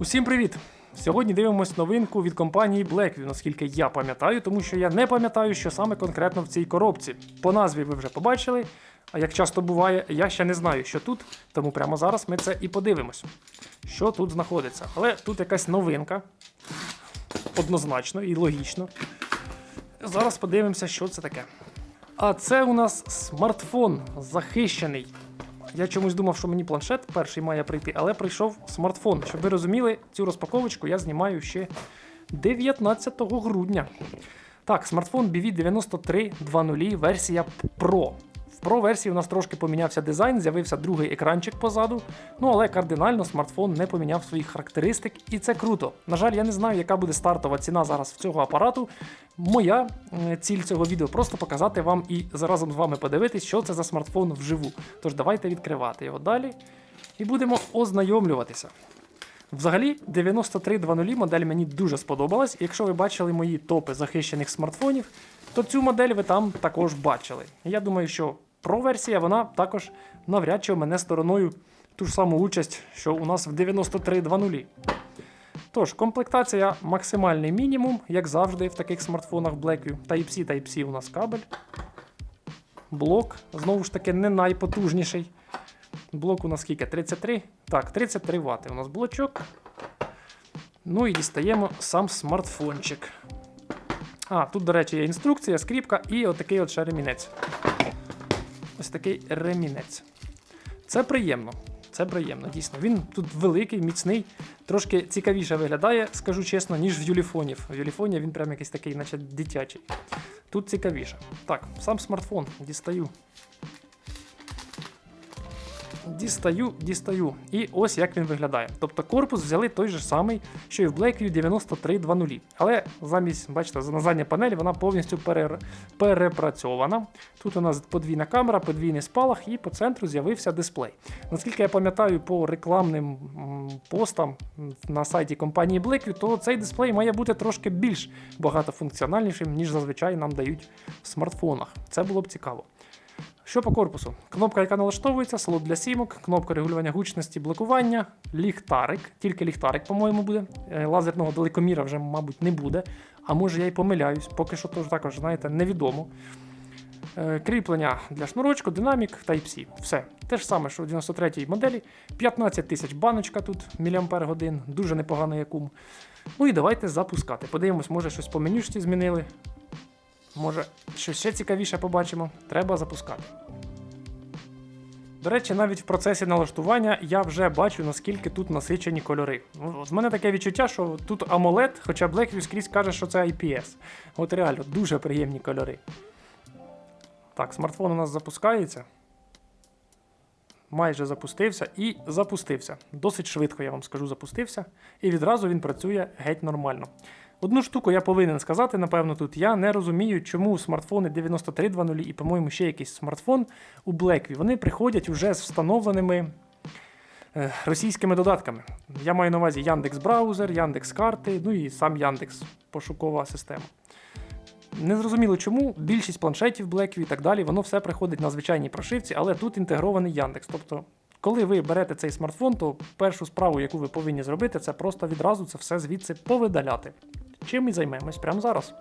Усім привіт! Сьогодні дивимось новинку від компанії Blackview, наскільки я пам'ятаю, тому що я не пам'ятаю, що саме конкретно в цій коробці. По назві ви вже побачили, а як часто буває, я ще не знаю, що тут, тому прямо зараз ми це і подивимось, що тут знаходиться. Але тут якась новинка, однозначно і логічно. Зараз подивимося, що це таке. А це у нас смартфон захищений. Я чомусь думав, що мені планшет перший має прийти, але прийшов смартфон. Щоб ви розуміли, цю розпаковочку я знімаю ще 19 грудня. Так, смартфон BV9320 версія Pro. В Pro версії у нас трошки помінявся дизайн, з'явився другий екранчик позаду. Ну але кардинально смартфон не поміняв своїх характеристик, і це круто. На жаль, я не знаю, яка буде стартова ціна зараз в цього апарату. Моя ціль цього відео просто показати вам і заразом з вами подивитись, що це за смартфон вживу. Тож давайте відкривати його далі і будемо ознайомлюватися. Взагалі, 9320 модель мені дуже сподобалась. Якщо ви бачили мої топи захищених смартфонів, то цю модель ви там також бачили. Я думаю, що Pro версія вона також навряд чи мене стороною ту ж саму участь, що у нас в 9320. Тож, комплектація максимальний мінімум, як завжди в таких смартфонах Blackview. Type-C, Type-C у нас кабель. Блок, знову ж таки, не найпотужніший. Блок у нас скільки? 33? Так, 33 Вт у нас блочок. Ну і дістаємо сам смартфончик. А, тут, до речі, є інструкція, скріпка і отакий от ще ремінець. Ось такий ремінець. Це приємно. Це приємно, дійсно. Він тут великий, міцний, трошки цікавіше виглядає, скажу чесно, ніж в Юліфонів. В Юліфоні він прям якийсь такий, наче дитячий. Тут цікавіше. Так, сам смартфон дістаю. Дістаю, дістаю. І ось як він виглядає. Тобто корпус взяли той же самий, що і в Blackview 9320. Але замість, бачите, на задня панель вона повністю перер... перепрацьована. Тут у нас подвійна камера, подвійний спалах, і по центру з'явився дисплей. Наскільки я пам'ятаю, по рекламним постам на сайті компанії Blackview, то цей дисплей має бути трошки більш багатофункціональнішим, ніж зазвичай нам дають в смартфонах. Це було б цікаво. Що по корпусу? Кнопка, яка налаштовується, слот для сімок, кнопка регулювання гучності, блокування, ліхтарик, тільки ліхтарик, по-моєму, буде. Е, Лазерного далекоміра вже, мабуть, не буде. А може я й помиляюсь, поки що теж також, знаєте, невідомо. Е, Кріплення для шнурочку, динамік, Type-C. Все. Те ж саме, що в 93-й моделі. 15 тисяч баночка тут, міліампер годин, дуже непоганий акум. Ну і давайте запускати. Подивимось, може щось по менюшці змінили. Може, щось ще цікавіше побачимо. Треба запускати. До речі, навіть в процесі налаштування я вже бачу, наскільки тут насичені кольори. Ну, В мене таке відчуття, що тут AMOLED, хоча Blackview скрізь каже, що це IPS. От реально, дуже приємні кольори. Так, смартфон у нас запускається. Майже запустився і запустився. Досить швидко, я вам скажу, запустився. І відразу він працює геть нормально. Одну штуку я повинен сказати, напевно, тут я не розумію, чому смартфони 9320 і, по-моєму, ще якийсь смартфон у Blackview, вони приходять вже з встановленими е, російськими додатками. Я маю на увазі Яндекс Браузер, Яндекс Карти, ну і сам Яндекс пошукова система. Не зрозуміло чому, більшість планшетів Blackview і так далі, воно все приходить на звичайній прошивці, але тут інтегрований Яндекс. Тобто, коли ви берете цей смартфон, то першу справу, яку ви повинні зробити, це просто відразу це все звідси повидаляти. Чим і займемось прямо зараз.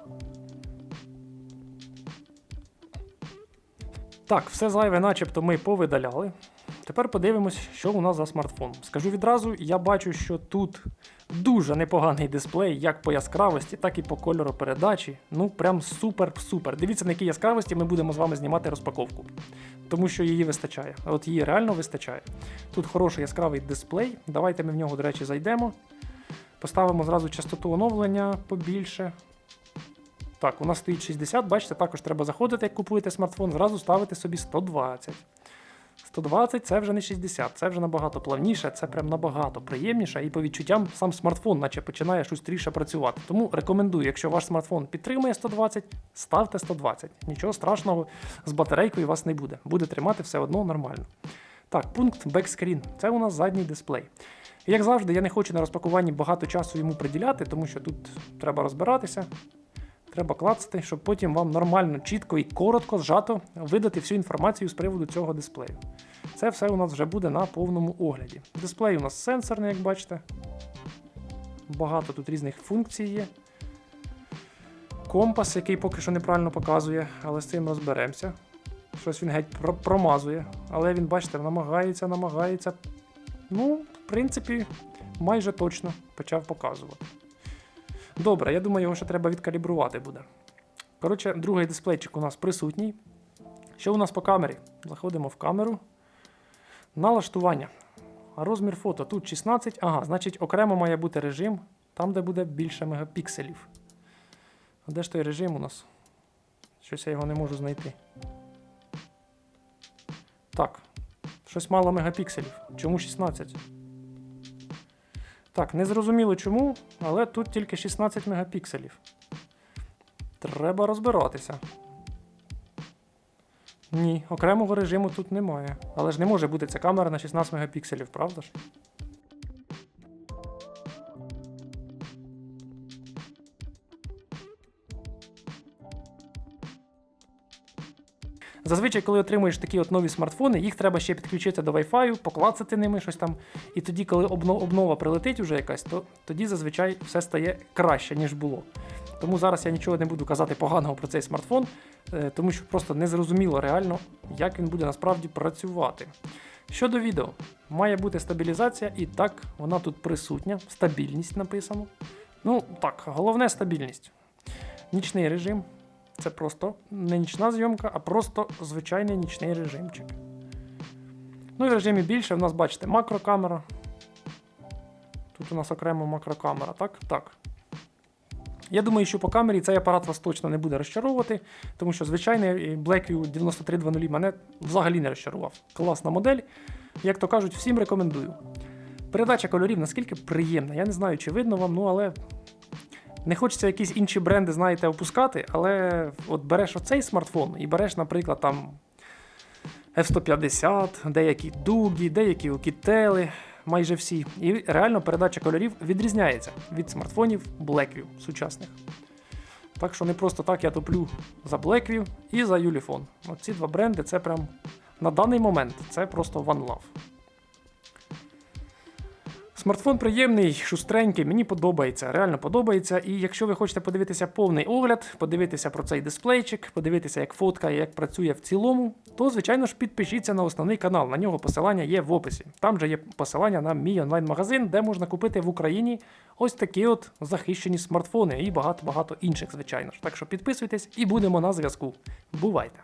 Так, все зайве, начебто, ми повидаляли. Тепер подивимось, що у нас за смартфон. Скажу відразу, я бачу, що тут дуже непоганий дисплей, як по яскравості, так і по кольору передачі. Ну, прям супер-супер. Дивіться, на якій яскравості ми будемо з вами знімати розпаковку. Тому що її вистачає. От її реально вистачає. Тут хороший яскравий дисплей. Давайте ми в нього, до речі, зайдемо. Поставимо зразу частоту оновлення побільше. Так, у нас стоїть 60, бачите, також треба заходити, як купуєте смартфон, зразу ставити собі 120. 120 це вже не 60, це вже набагато плавніше, це прям набагато приємніше, і по відчуттям сам смартфон, наче починає шустріше працювати. Тому рекомендую, якщо ваш смартфон підтримує 120, ставте 120. Нічого страшного з батарейкою у вас не буде. Буде тримати все одно нормально. Так, пункт Backscreen. Це у нас задній дисплей. І як завжди, я не хочу на розпакуванні багато часу йому приділяти, тому що тут треба розбиратися. Треба клацати, щоб потім вам нормально, чітко і коротко, зжато видати всю інформацію з приводу цього дисплею. Це все у нас вже буде на повному огляді. Дисплей у нас сенсорний, як бачите. Багато тут різних функцій є. Компас, який поки що неправильно показує, але з цим розберемося. Щось він геть промазує. Але він, бачите, намагається, намагається. Ну, принципі, майже точно почав показувати. Добре, я думаю, його ще треба відкалібрувати буде. Коротше, другий дисплейчик у нас присутній. Що у нас по камері? Заходимо в камеру. Налаштування. Розмір фото тут 16. Ага, значить, окремо має бути режим, там, де буде більше мегапікселів. А де ж той режим у нас? Щось я його не можу знайти. Так. Щось мало мегапікселів. Чому 16? Так, не зрозуміло чому, але тут тільки 16 мегапікселів. Треба розбиратися. Ні, окремого режиму тут немає. Але ж не може бути ця камера на 16 мегапікселів, правда ж? Зазвичай, коли отримуєш такі от нові смартфони, їх треба ще підключити до Wi-Fi, поклацати ними щось там. І тоді, коли обнова прилетить уже якась, то тоді зазвичай все стає краще, ніж було. Тому зараз я нічого не буду казати поганого про цей смартфон, е, тому що просто не зрозуміло реально, як він буде насправді працювати. Щодо відео, має бути стабілізація, і так, вона тут присутня, стабільність написано. Ну так, головне стабільність. Нічний режим. Це просто не нічна зйомка, а просто звичайний нічний режимчик. Ну і в режимі більше в нас, бачите, макрокамера. Тут у нас окремо макрокамера, так? Так. Я думаю, що по камері цей апарат вас точно не буде розчаровувати, тому що звичайний Blackview 9320 мене взагалі не розчарував. Класна модель. Як то кажуть, всім рекомендую. Передача кольорів наскільки приємна. Я не знаю, чи видно вам, ну але не хочеться якісь інші бренди, знаєте, опускати, але от береш оцей смартфон і береш, наприклад, там F150, деякі дугі, деякі окітели, майже всі. І реально передача кольорів відрізняється від смартфонів Blackview сучасних. Так що не просто так я топлю за Blackview і за Ulefone. Оці два бренди це прям на даний момент це просто one love. Смартфон приємний, шустренький, мені подобається, реально подобається. І якщо ви хочете подивитися повний огляд, подивитися про цей дисплейчик, подивитися, як фотка і як працює в цілому, то звичайно ж підпишіться на основний канал. На нього посилання є в описі. Там же є посилання на мій онлайн-магазин, де можна купити в Україні ось такі от захищені смартфони і багато-багато інших, звичайно ж. Так що підписуйтесь і будемо на зв'язку. Бувайте!